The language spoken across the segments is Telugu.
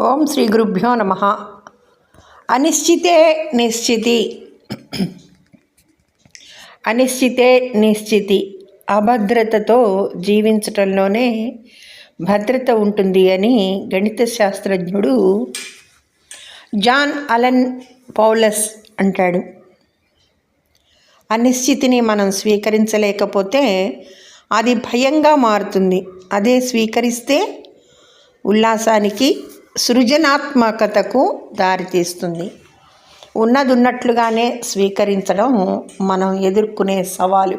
ఓం శ్రీ గురుభ్యో నమ. అనిశ్చితే నిశ్చితి. అనిశ్చితే నిశ్చితి. అభద్రతతో జీవించటంలోనే భద్రత ఉంటుంది అని గణిత శాస్త్రజ్ఞుడు జాన్ అలన్ పౌలస్ అంటాడు. అనిశ్చితిని మనం స్వీకరించలేకపోతే అది భయంగా మారుతుంది. అదే స్వీకరిస్తే ఉల్లాసానికి సృజనాత్మకతకు దారితీస్తుంది ఉన్నది ఉన్నట్లుగానే స్వీకరించడం మనం ఎదుర్కొనే సవాలు.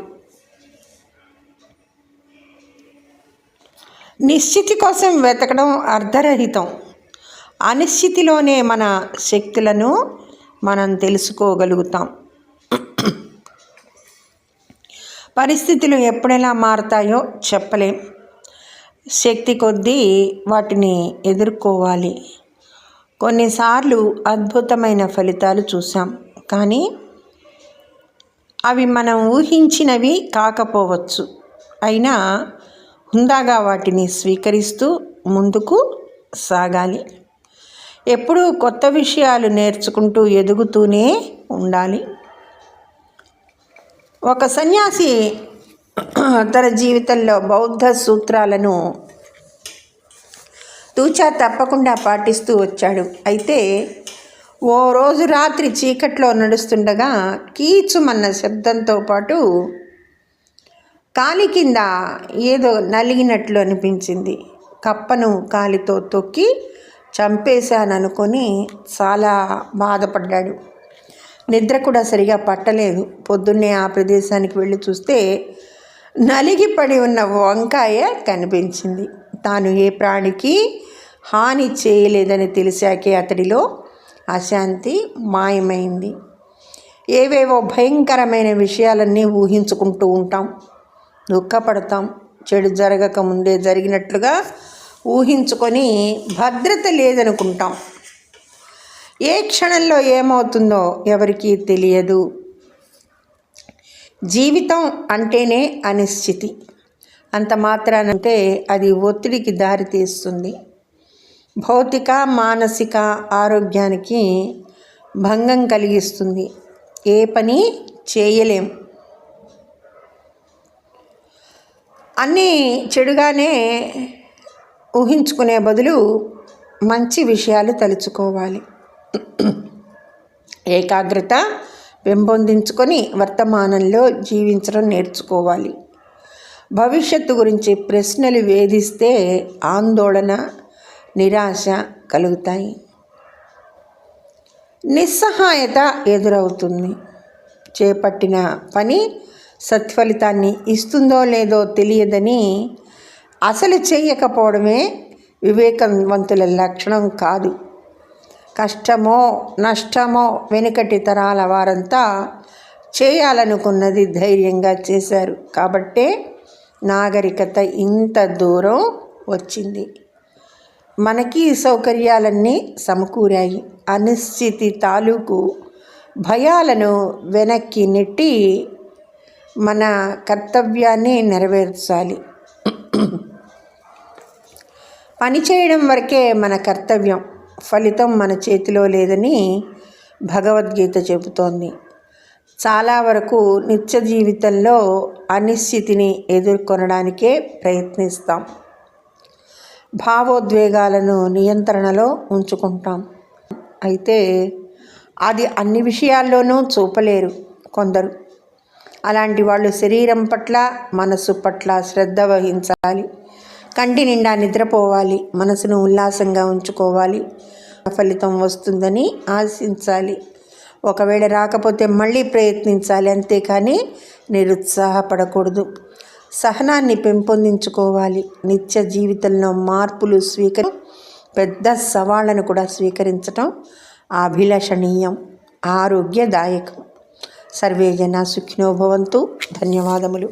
నిశ్చితి కోసం వెతకడం అర్ధరహితం. అనిశ్చితిలోనే మన శక్తులను మనం తెలుసుకోగలుగుతాం. పరిస్థితులు ఎప్పుడెలా మారుతాయో చెప్పలేం. శక్తి కొద్దీ వాటిని ఎదుర్కోవాలి. కొన్నిసార్లు అద్భుతమైన ఫలితాలు చూసాం కానీ అవి మనం ఊహించినవి కాకపోవచ్చు. అయినా హుందాగా వాటిని స్వీకరిస్తూ ముందుకు సాగాలి. ఎప్పుడూ కొత్త విషయాలు నేర్చుకుంటూ ఎదుగుతూనే ఉండాలి. ఒక సన్యాసి తన జీవితంలో బౌద్ధ సూత్రాలను తూచా తప్పకుండా పాటిస్తూ వచ్చాడు. అయితే ఓ రోజు రాత్రి చీకట్లో నడుస్తుండగా కీచుమన్న శబ్దంతో పాటు కాలి కింద ఏదో నలిగినట్లు అనిపించింది. కప్పను కాలితో తొక్కి చంపేశాననుకొని చాలా బాధపడ్డాడు. నిద్ర కూడా సరిగా పట్టలేదు. పొద్దున్నే ఆ ప్రదేశానికి వెళ్ళి చూస్తే నలిగిపడి ఉన్న వంకాయ కనిపించింది. తాను ఏ ప్రాణికి హాని చేయలేదని తెలిసాకే అతడిలో అశాంతి మాయమైంది. ఏవేవో భయంకరమైన విషయాలన్నీ ఊహించుకుంటూ ఉంటాం. దుఃఖపడతాం. చెడు జరగక ముందే జరిగినట్లుగా ఊహించుకొని భద్రత లేదనుకుంటాం. ఏ క్షణంలో ఏమవుతుందో ఎవరికీ తెలియదు. జీవితం అంటేనే అనిశ్చితి. అంత మాత్రానంటే అది ఒత్తిడికి దారితీస్తుంది భౌతిక మానసిక ఆరోగ్యానికి భంగం కలిగిస్తుంది. ఏ పని చేయలేం. అన్నీ చెడుగానే ఊహించుకునే బదులు మంచి విషయాలు తలుచుకోవాలి. ఏకాగ్రత పెంపొందించుకొని వర్తమానంలో జీవించడం నేర్చుకోవాలి. భవిష్యత్తు గురించి ప్రశ్నలు వేధిస్తే ఆందోళన నిరాశ కలుగుతాయి. నిస్సహాయత ఎదురవుతుంది. చేపట్టిన పని సత్ఫలితాన్ని ఇస్తుందో లేదో తెలియదని అసలు చేయకపోవడమే వివేకవంతుల లక్షణం కాదు. కష్టమో నష్టమో వెనుకటి తరాల వారంతా చేయాలనుకున్నది ధైర్యంగా చేశారు. కాబట్టే నాగరికత ఇంత దూరం వచ్చింది. మనకి సౌకర్యాలన్నీ సమకూరాయి. అనిశ్చితి తాలూకు భయాలను వెనక్కి నెట్టి మన కర్తవ్యాన్ని నెరవేర్చాలి. పని చేయడం వరకే మన కర్తవ్యం. ఫలితం మన చేతిలో లేదని భగవద్గీత చెబుతోంది. చాలా వరకు నిత్య జీవితంలో అనిశ్చితిని ఎదుర్కొనడానికే ప్రయత్నిస్తాం. భావోద్వేగాలను నియంత్రణలో ఉంచుకుంటాం. అయితే అది అన్ని విషయాల్లోనూ చూపలేరు కొందరు. అలాంటి వాళ్ళు శరీరం పట్ల మనసు పట్ల శ్రద్ధ వహించాలి. కంటి నిండా నిద్రపోవాలి మనసును ఉల్లాసంగా ఉంచుకోవాలి. ఫలితం వస్తుందని ఆశించాలి. ఒకవేళ రాకపోతే మళ్ళీ ప్రయత్నించాలి అంతేకాని నిరుత్సాహపడకూడదు. సహనాన్ని పెంపొందించుకోవాలి. నిత్య జీవితంలో మార్పులు స్వీకరి పెద్ద సవాళ్ళను కూడా స్వీకరించటం అభిలషణీయం ఆరోగ్యదాయకం. సర్వే జన ధన్యవాదములు.